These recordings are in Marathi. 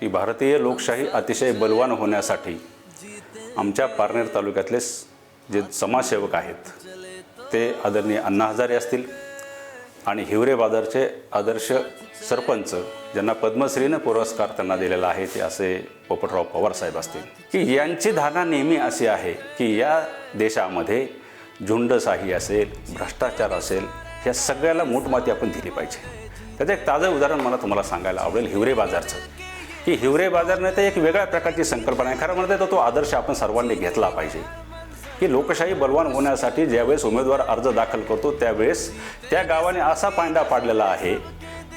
की भारतीय लोकशाही अतिशय बलवान होण्यासाठी आमच्या पारनेर तालुक्यातले जे समाजसेवक आहेत ते आदरणीय अण्णा हजारे असतील आणि हिवरे बाजारचे आदर्श सरपंच ज्यांना पद्मश्रीनं पुरस्कार त्यांना दिलेला आहे ते असे पोपटराव पवार साहेब असतील. की यांची धारणा नेहमी अशी आहे की या देशामध्ये झुंडशाही असेल भ्रष्टाचार असेल ह्या सगळ्याला मूठमाती आपण दिली पाहिजे. त्याचं एक ताजं उदाहरण मला तुम्हाला सांगायला आवडेल हिवरे बाजारचं. की हिवरे बाजारने तर एक वेगळ्या प्रकारची संकल्पना आहे. खरं म्हणते तर तो आदर्श आपण सर्वांनी घेतला पाहिजे. की लोकशाही बलवान होण्यासाठी ज्यावेळेस उमेदवार अर्ज दाखल करतो त्यावेळेस त्या गावाने असा पांडा पाडलेला आहे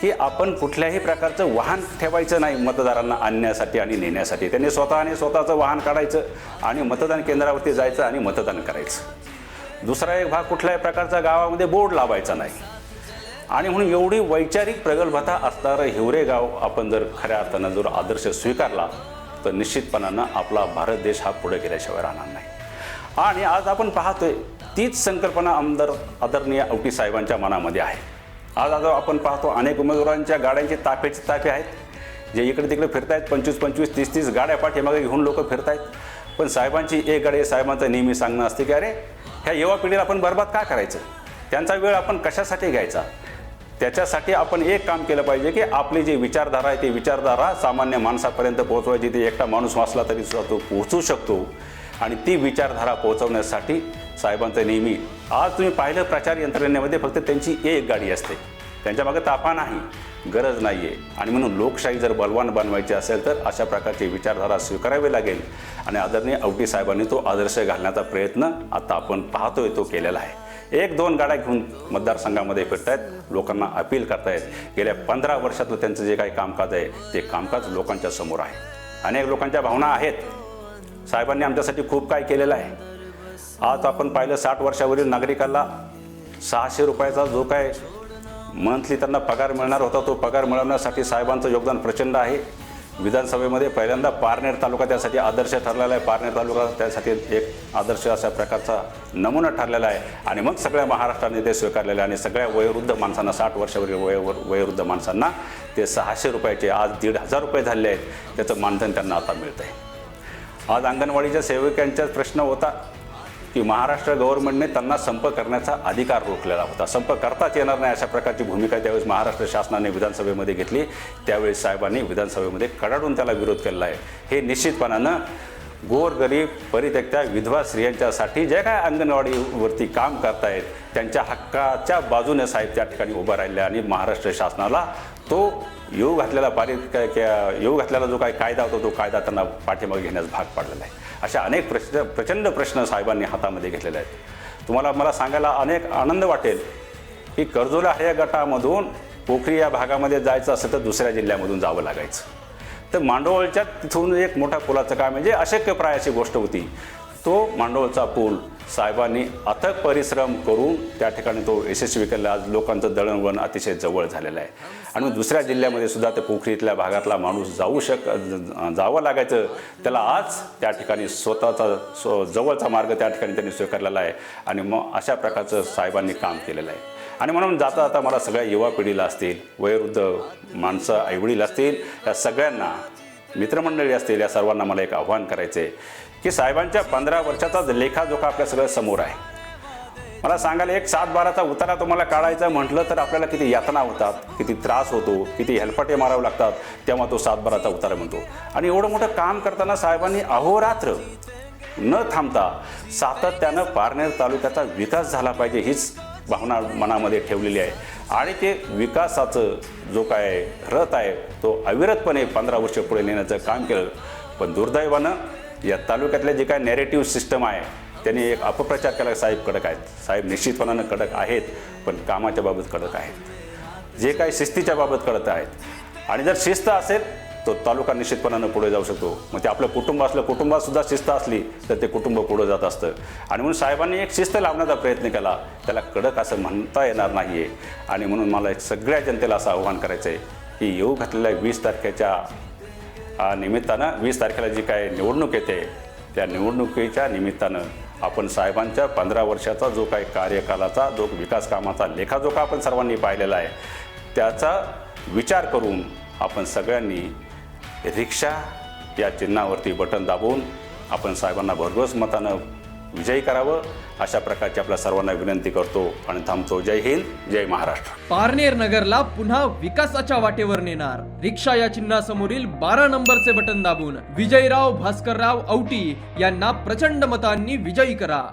की आपण कुठल्याही प्रकारचं वाहन ठेवायचं नाही मतदारांना आणण्यासाठी आणि नेण्यासाठी. त्यांनी स्वतःने स्वतःचं वाहन काढायचं आणि मतदान केंद्रावरती जायचं आणि मतदान करायचं. दुसरा एक भाग कुठल्याही प्रकारचा गावामध्ये बोर्ड लावायचा नाही. आणि म्हणून एवढी वैचारिक प्रगल्भता असणारं हिवरे गाव आपण जर खऱ्या अर्थानं जर आदर्श स्वीकारला तर निश्चितपणानं आपला भारत देश हा पुढे गेल्याशिवाय राहणार नाही. आणि आज आपण पाहतोय तीच संकल्पना आमदार आदरणीय औटी साहेबांच्या मनामध्ये आहे. आज आज आपण पाहतो अनेक उमेदवारांच्या गाड्यांचे ताफेचे ताफे आहेत. जे इकडे तिकडे फिरतायत पंचवीस पंचवीस तीस तीस गाड्या पाठीमागे घेऊन लोक फिरतायत. पण साहेबांची एक गाडी साहेबांचं नेहमी सांगणं असते की अरे ह्या युवा पिढीला आपण बरबाद का करायचं? त्यांचा वेळ आपण कशासाठी घ्यायचा? त्याच्यासाठी आपण एक काम केलं पाहिजे की आपली जी विचारधारा आहे ती विचारधारा सामान्य माणसापर्यंत पोहोचवायची. ती एकटा माणूस वाचला तरी सुद्धा तो पोहोचू शकतो. आणि ती विचारधारा पोहोचवण्यासाठी साहेबांचं नेहमी आज तुम्ही पाहिलं प्रचार यंत्रणेमध्ये फक्त त्यांची एक गाडी असते. त्यांच्या मागे ताफा नाही गरज नाही आहे आणि म्हणून लोकशाही जर बलवान बनवायची असेल तर अशा प्रकारची विचारधारा स्वीकारावी लागेल. आणि आदरणीय अवटी साहेबांनी तो आदर्श घालण्याचा प्रयत्न आता आपण पाहतोय तो केलेला आहे. एक दोन गाड्या घेऊन मतदारसंघामध्ये फिरतायत लोकांना अपील करतायत. गेल्या पंधरा वर्षातलं त्यांचं जे काही कामकाज आहे ते कामकाज लोकांच्या समोर आहे. अनेक लोकांच्या भावना आहेत. साहेबांनी आमच्यासाठी खूप काय केलेलं आहे. आज आपण पाहिलं साठ वर्षावरील नागरिकाला सहाशे रुपयाचा जो काय मंथली त्यांना पगार मिळणार होता तो पगार मिळवण्यासाठी साहेबांचं योगदान प्रचंड आहे. विधानसभेमध्ये पहिल्यांदा पारनेर तालुका त्यासाठी आदर्श ठरलेला आहे. पारनेर तालुका त्यासाठी एक आदर्श अशा प्रकारचा नमुना ठरलेला आहे. आणि मग सगळ्या महाराष्ट्राने ते स्वीकारलेले आहे आणि सगळ्या वयोवृद्ध माणसांना साठ वर्षावरील वयोवर वयोवृद्ध माणसांना ते सहाशे रुपयाचे आज दीड हजार रुपये झाले आहेत. त्याचं मानधन त्यांना आता मिळतं आहे आज अंगणवाडीच्या सेविकांचा प्रश्न होता. की महाराष्ट्र गव्हर्नमेंटने त्यांना संप करण्याचा अधिकार रोखलेला होता. संप करताच येणार नाही अशा प्रकारची भूमिका त्यावेळेस महाराष्ट्र शासनाने विधानसभेमध्ये घेतली. त्यावेळेस साहेबांनी विधानसभेमध्ये कडाडून त्याला विरोध केलेला आहे. हे निश्चितपणानं गोरगरीब परित्यक्त्या विधवा स्त्रियांच्यासाठी जे काय अंगणवाडीवरती काम करतायत त्यांच्या हक्काच्या बाजूने साहेब त्या ठिकाणी उभं राहिले आणि महाराष्ट्र शासनाला तो येऊ घातलेला पारित काय योग येऊ घातलेला जो काही कायदा होता तो कायदा त्यांना पाठीमागे घेण्यास भाग पाडलेला आहे. अशा अनेक प्रश्न प्रचंड प्रश्न साहेबांनी हातामध्ये घेतलेले आहेत. तुम्हाला मला सांगायला अनेक आनंद वाटेल की कर्जोला ह्या गटामधून पोखरी या भागामध्ये जायचं असेल तर दुसऱ्या जिल्ह्यामधून जावं लागायचं. तर मांडवळच्या तिथून एक मोठा पुलाचं काम म्हणजे अशक्यप्राय अशी गोष्ट होती. तो मांडवचा पूल साहेबांनी अथक परिश्रम करून त्या ठिकाणी तो यशस्वी केला. आज लोकांचं दळणवळण अतिशय जवळ झालेलं आहे. आणि दुसऱ्या जिल्ह्यामध्ये सुद्धा त्या पोखरीतल्या भागातला माणूस जाऊ शक जावं लागायचं. त्याला आज त्या ठिकाणी स्वतःचा स्व जवळचा मार्ग त्या ठिकाणी त्यांनी स्वीकारलेला आहे. आणि मग अशा प्रकारचं साहेबांनी काम केलेलं आहे. आणि म्हणून जाता जाता मला सगळ्या युवा पिढीला असतील वयोवृद्ध माणसं आईवडील असतील या सगळ्यांना मित्रमंडळी असतील या सर्वांना मला एक आव्हान करायचं आहे की साहेबांच्या पंधरा वर्षाचाच लेखाजोखा आपल्या सगळ्या समोर आहे. मला सांगायला एक सात बाराचा उतारा तुम्हाला काढायचा म्हटलं तर आपल्याला किती यातना होतात किती त्रास होतो किती हेलपाटे मारावे लागतात तेव्हा तो सात बाराचा उतारा म्हणतो. आणि एवढं मोठं काम करताना साहेबांनी अहोरात्र न थांबता सातत्यानं पारनेर तालुक्याचा विकास झाला पाहिजे हीच भावना मनामध्ये ठेवलेली आहे. आणि ते विकासाचं जो काय रथ आहे तो अविरतपणे पंधरा वर्ष पुढे नेण्याचं काम केलं. पण दुर्दैवानं या तालुक्यातल्या जे काय नॅरेटिव्ह सिस्टम आहे त्यांनी एक अपप्रचार केला. साहेब कडक आहेत. साहेब निश्चितपणानं कडक आहेत पण कामाच्या बाबत कडक आहेत. जे काही शिस्तीच्या बाबत कडक आहेत. आणि जर शिस्त असेल तो तालुका निश्चितपणानं पुढे जाऊ शकतो. मग ते आपलं कुटुंब असलं कुटुंबात सुद्धा शिस्त असली तर ते कुटुंब पुढे जात असतं. आणि म्हणून साहेबांनी एक शिस्त लावण्याचा प्रयत्न केला. त्याला कडक असं म्हणता येणार नाही आहे आणि म्हणून मला एक सगळ्या जनतेला असं आव्हान करायचं आहे की येऊ घातलेल्या वीस तारखेच्या निमित्तानं वीस तारखेला जी काय निवडणूक येते त्या निवडणुकीच्या निमित्तानं आपण साहेबांच्या पंधरा वर्षाचा जो काही कार्यकालाचा जो विकास कामाचा लेखाजोखा आपण सर्वांनी पाहिलेला आहे त्याचा विचार करून आपण सगळ्यांनी रिक्षा या चिन्हावरती बटन दाबून आपण साहेबांना भरघोस मतानं विजयी करावं अशा प्रकारची आपल्या सर्वांना विनंती करतो आणि थांबतो. जय हिंद जय महाराष्ट्र. पारनेर नगरला पुन्हा विकासाच्या वाटेवर नेणार. रिक्षा या चिन्हासमोरील बारा नंबरचे बटन दाबून विजयराव भास्करराव औटी यांना प्रचंड मतांनी विजयी करा.